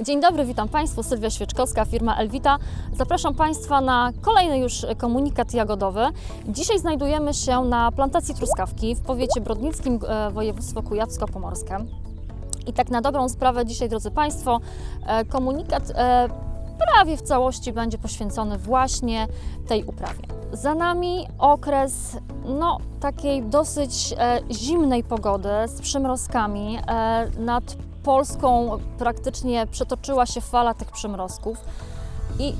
Dzień dobry, witam Państwa. Sylwia Świeczkowska, firma Elwita. Zapraszam Państwa na kolejny już komunikat jagodowy. Dzisiaj znajdujemy się na plantacji truskawki w powiecie brodnickim, e, województwo kujawsko-pomorskie. I tak na dobrą sprawę dzisiaj, drodzy Państwo, e, komunikat e, prawie w całości będzie poświęcony właśnie tej uprawie. Za nami okres no, takiej dosyć e, zimnej pogody z przymrozkami. E, nad Polską praktycznie przetoczyła się fala tych przymrozków i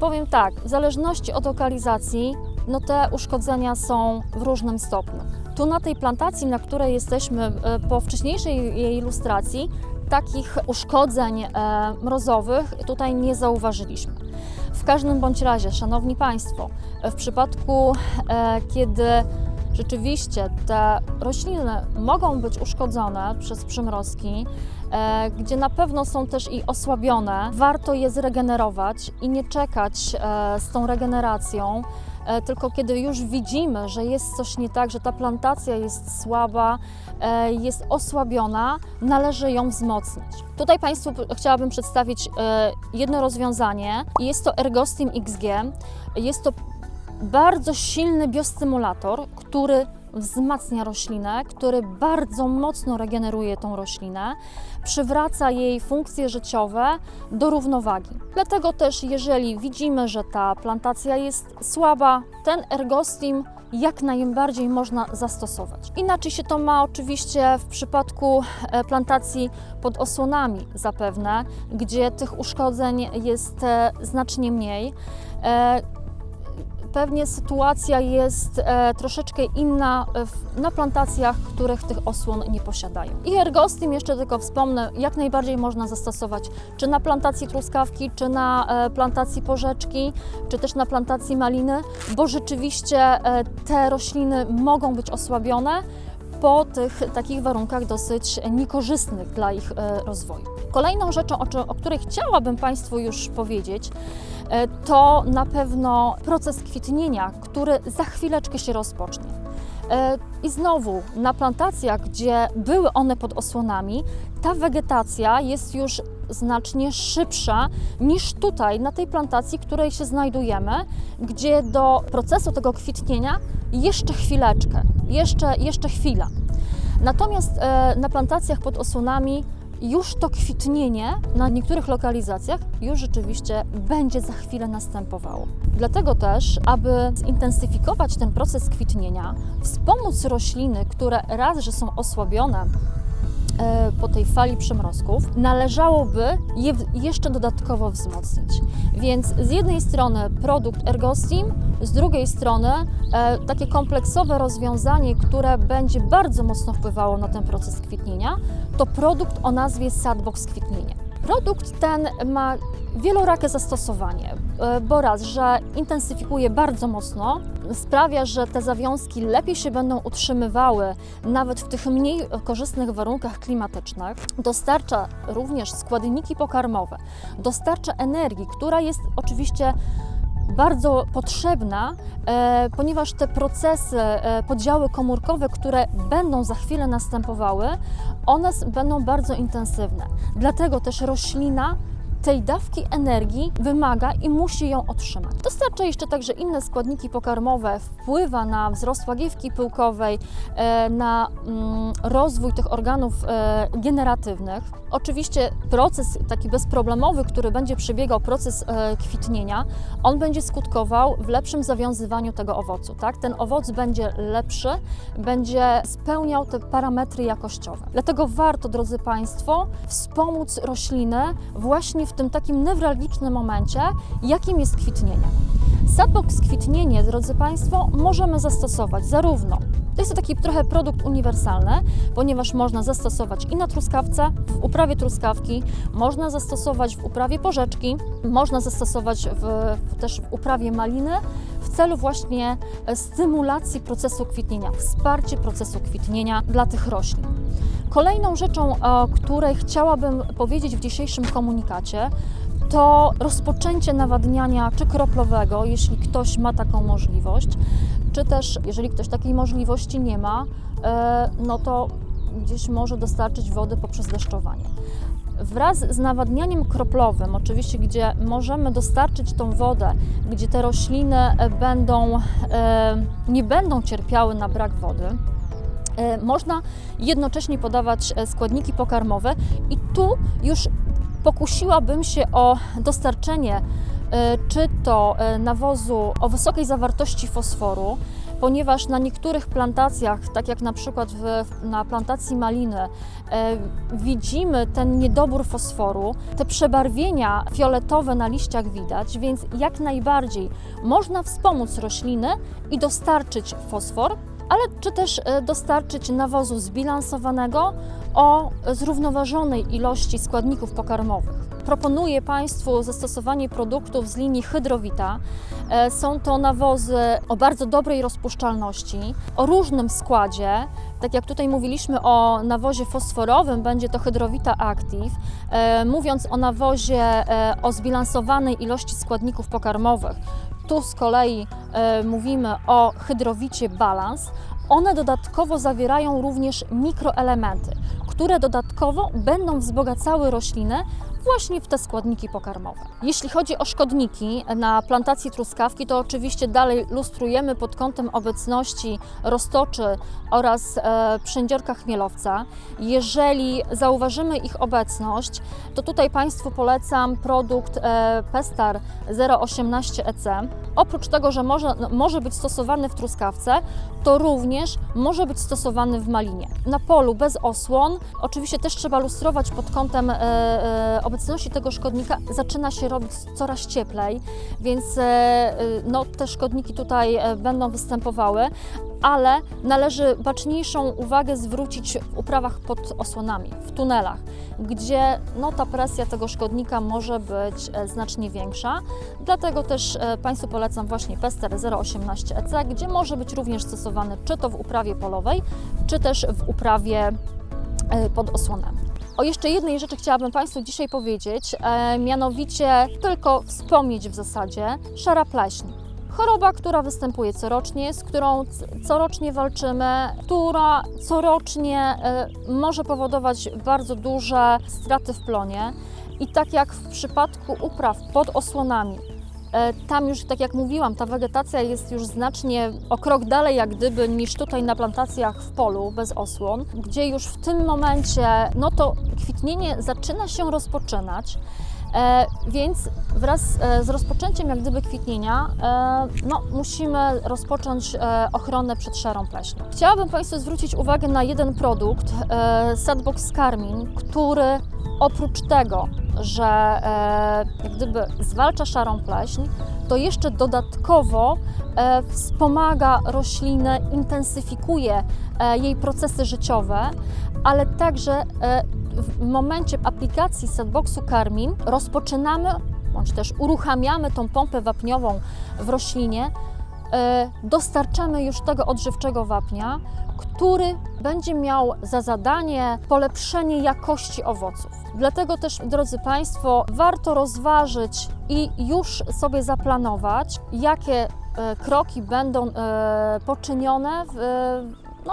powiem tak, w zależności od lokalizacji, no te uszkodzenia są w różnym stopniu. Tu na tej plantacji, na której jesteśmy e, po wcześniejszej jej ilustracji, takich uszkodzeń e, mrozowych tutaj nie zauważyliśmy. W każdym bądź razie, Szanowni Państwo, w przypadku, e, kiedy rzeczywiście te rośliny mogą być uszkodzone przez przymrozki, e, gdzie na pewno są też i osłabione, warto je zregenerować i nie czekać e, z tą regeneracją, e, tylko kiedy już widzimy, że jest coś nie tak, że ta plantacja jest słaba, jest osłabiona, należy ją wzmocnić. Tutaj Państwu chciałabym przedstawić jedno rozwiązanie. Jest to Ergostim XG. Jest to bardzo silny biostymulator, który wzmacnia roślinę, który bardzo mocno regeneruje tą roślinę, przywraca jej funkcje życiowe do równowagi. Dlatego też, jeżeli widzimy, że ta plantacja jest słaba, ten ergostim jak najbardziej można zastosować. Inaczej się to ma oczywiście w przypadku e, plantacji pod osłonami zapewne, gdzie tych uszkodzeń jest e, znacznie mniej. Pewnie sytuacja jest e, troszeczkę inna e, w, na plantacjach, których tych osłon nie posiadają. I ergostim, jeszcze tylko wspomnę, jak najbardziej można zastosować czy na plantacji truskawki, czy na e, plantacji porzeczki, czy też na plantacji maliny, bo rzeczywiście e, te rośliny mogą być osłabione po tych takich warunkach dosyć niekorzystnych dla ich e, rozwoju. Kolejną rzeczą, o, o której chciałabym Państwu już powiedzieć, e, to na pewno proces kwitnienia, który za chwileczkę się rozpocznie. E, I znowu na plantacjach, gdzie były one pod osłonami, ta wegetacja jest już znacznie szybsza niż tutaj, na tej plantacji, której się znajdujemy, gdzie do procesu tego kwitnienia jeszcze chwileczkę, jeszcze, jeszcze chwila. Natomiast e, na plantacjach pod osłonami już to kwitnienie na niektórych lokalizacjach już rzeczywiście będzie za chwilę następowało. Dlatego też, aby zintensyfikować ten proces kwitnienia, wspomóc rośliny, które raz, że są osłabione, po tej fali przymrozków, należałoby je jeszcze dodatkowo wzmocnić. Więc z jednej strony produkt Ergostim, z drugiej strony e, takie kompleksowe rozwiązanie, które będzie bardzo mocno wpływało na ten proces kwitnienia, to produkt o nazwie Sadbox Kwitnienie. Produkt ten ma wielorakie zastosowanie, e, bo raz, że intensyfikuje bardzo mocno, sprawia, że te zawiązki lepiej się będą utrzymywały nawet w tych mniej korzystnych warunkach klimatycznych. Dostarcza również składniki pokarmowe, dostarcza energii, która jest oczywiście bardzo potrzebna, e, ponieważ te procesy, e, podziały komórkowe, które będą za chwilę następowały, one będą bardzo intensywne. Dlatego też roślina tej dawki energii wymaga i musi ją otrzymać. Dostarcza jeszcze także inne składniki pokarmowe, wpływa na wzrost łagiewki pyłkowej, e, na mm, rozwój tych organów e, generatywnych. Oczywiście proces taki bezproblemowy, który będzie przebiegał, proces e, kwitnienia, on będzie skutkował w lepszym zawiązywaniu tego owocu. Tak? Ten owoc będzie lepszy, będzie spełniał te parametry jakościowe. Dlatego warto, drodzy Państwo, wspomóc rośliny właśnie w tym takim newralgicznym momencie, jakim jest kwitnienie. Sadbox kwitnienie, drodzy Państwo, możemy zastosować zarówno to jest to taki trochę produkt uniwersalny, ponieważ można zastosować i na truskawce, w uprawie truskawki, można zastosować w uprawie porzeczki, można zastosować w, też w uprawie maliny w celu właśnie e, stymulacji procesu kwitnienia, wsparcie procesu kwitnienia dla tych roślin. Kolejną rzeczą, o której chciałabym powiedzieć w dzisiejszym komunikacie, to rozpoczęcie nawadniania czy kroplowego, jeśli ktoś ma taką możliwość, czy też jeżeli ktoś takiej możliwości nie ma, e, no to gdzieś może dostarczyć wody poprzez deszczowanie. Wraz z nawadnianiem kroplowym, oczywiście, gdzie możemy dostarczyć tą wodę, gdzie te rośliny e, będą, e, nie będą cierpiały na brak wody, e, można jednocześnie podawać e, składniki pokarmowe i tu już pokusiłabym się o dostarczenie e, czy to e, nawozu o wysokiej zawartości fosforu, ponieważ na niektórych plantacjach, tak jak na przykład w, na plantacji maliny, e, widzimy ten niedobór fosforu, te przebarwienia fioletowe na liściach widać, więc jak najbardziej można wspomóc rośliny i dostarczyć fosfor, ale czy też e, dostarczyć nawozu zbilansowanego o zrównoważonej ilości składników pokarmowych. Proponuję Państwu zastosowanie produktów z linii Hydrowita. E, Są to nawozy o bardzo dobrej rozpuszczalności, o różnym składzie. Tak jak tutaj mówiliśmy o nawozie fosforowym, będzie to Hydrowita Active. E, Mówiąc o nawozie o zbilansowanej ilości składników pokarmowych, tu z kolei e, mówimy o hydrowicie balans. One dodatkowo zawierają również mikroelementy, które dodatkowo będą wzbogacały roślinę właśnie w te składniki pokarmowe. Jeśli chodzi o szkodniki na plantacji truskawki, to oczywiście dalej lustrujemy pod kątem obecności roztoczy oraz e, przędziorka chmielowca. Jeżeli zauważymy ich obecność, to tutaj Państwu polecam produkt e, Pestar 018 EC. Oprócz tego, że może, może być stosowany w truskawce, to również może być stosowany w malinie. Na polu bez osłon, oczywiście też trzeba lustrować pod kątem e, e, obecności tego szkodnika. Zaczyna się robić coraz cieplej, więc e, e, no, te szkodniki tutaj e, będą występowały, ale należy baczniejszą uwagę zwrócić w uprawach pod osłonami, w tunelach, gdzie no, ta presja tego szkodnika może być znacznie większa. Dlatego też Państwu polecam właśnie Pester 018 EC, gdzie może być również stosowany czy to w uprawie polowej, czy też w uprawie pod osłonami. O jeszcze jednej rzeczy chciałabym Państwu dzisiaj powiedzieć, e, mianowicie tylko wspomnieć w zasadzie szara pleśń. Choroba, która występuje corocznie, z którą corocznie walczymy, która corocznie e, może powodować bardzo duże straty w plonie. I tak jak w przypadku upraw pod osłonami, tam już, tak jak mówiłam, ta wegetacja jest już znacznie o krok dalej, jak gdyby, niż tutaj na plantacjach w polu bez osłon, gdzie już w tym momencie, no to kwitnienie zaczyna się rozpoczynać. E, więc wraz e, z rozpoczęciem jak gdyby kwitnienia e, no, musimy rozpocząć ochronę przed szarą pleśnią. Chciałabym Państwu zwrócić uwagę na jeden produkt, Sadbox Carmin, który oprócz tego, że jak gdyby zwalcza szarą pleśń, to jeszcze dodatkowo wspomaga roślinę, intensyfikuje jej procesy życiowe, ale także w momencie aplikacji setboxu Karmin rozpoczynamy bądź też uruchamiamy tą pompę wapniową w roślinie, e, dostarczamy już tego odżywczego wapnia, który będzie miał za zadanie polepszenie jakości owoców. Dlatego też, drodzy Państwo, warto rozważyć i już sobie zaplanować, jakie e, kroki będą e, poczynione w, no,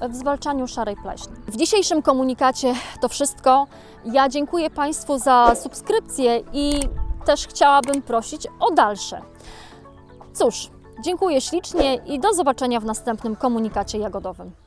w zwalczaniu szarej pleśni. W dzisiejszym komunikacie to wszystko. Ja dziękuję Państwu za subskrypcję i też chciałabym prosić o dalsze. Cóż, dziękuję ślicznie i do zobaczenia w następnym komunikacie jagodowym.